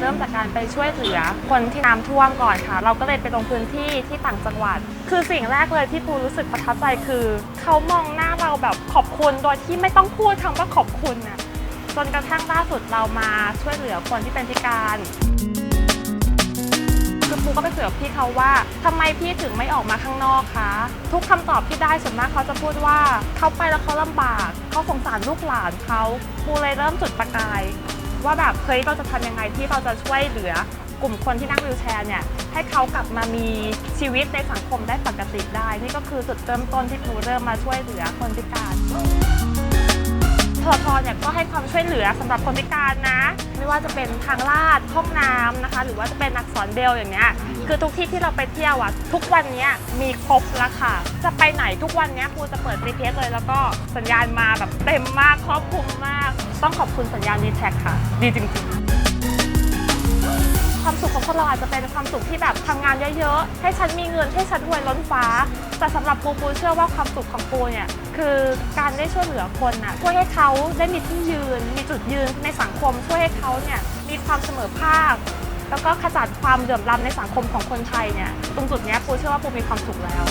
เริ่มจากการไปช่วยเหลือคนที่น้ำท่วมก่อนค่ะ เราก็เลยไปลงพื้นที่ที่ต่างจังหวัด คือสิ่งแรกเลยที่ปูรู้สึกประทับใจคือ เขามองหน้าเราแบบขอบคุณโดยที่ไม่ต้องพูดคำว่าขอบคุณน่ะจนกระทั่งล่าสุดเรามาช่วยเหลือคนที่เป็นพิการคือปูก็ไปคุยกับพี่เขาว่าทำไมพี่ถึงไม่ออกมาข้างนอกคะ ทุกคำตอบที่ได้ส่วนมากเขาจะพูดว่าเขาไปแล้วเขาลำบาก เขาสงสารลูกหลานเขาปูเลยเริ่มจุดประกาย ว่าแบบเฮ้ยเราจะทำยังไงที่เราจะช่วยเหลือกลุ่มคนที่นั่งวีลแชร์เนี่ยให้เขากลับมามีชีวิตในสังคมได้ปกติได้ นี่ก็คือจุดเริ่มต้นที่ปูเริ่มมาช่วยเหลือคนพิการ รเนี่ยก็ให้ความช่วยเหลือสำหรับคนพิการนะ ไม่ว่าจะเป็นทางลาดห้องน้ำนะคะ หรือว่าจะเป็นนักสอนเบลอย่างเนี้ยคือทุกที่ที่เราไปเที่ยวอะทุกวันนี้มีครบแล้วค่ะ จะไปไหนทุกวันนี้ครูจะเปิดรีเพสเลย แล้วก็สัญญาณมาแบบเต็มมากครอบคลุมมาก ต้องขอบคุณสัญญาณดีแท็กค่ะ ดีจริงๆ คนเราอาจจะเป็นความสุขที่แบบทำงานเยอะๆ ให้ฉันมีเงินให้ฉันรวยล้นฟ้า แต่สำหรับปูปูเชื่อว่าความสุขของปูเนี่ยคือการได้ช่วยเหลือคนน่ะช่วยให้เขาได้มีที่ยืน มีจุดยืนในสังคม ช่วยให้เขาเนี่ยมีความเสมอภาค แล้วก็ขจัดความเหลื่อมล้ำในสังคมของคนไทยเนี่ยตรงจุดนี้ปูเชื่อว่าปูมีความสุขแล้ว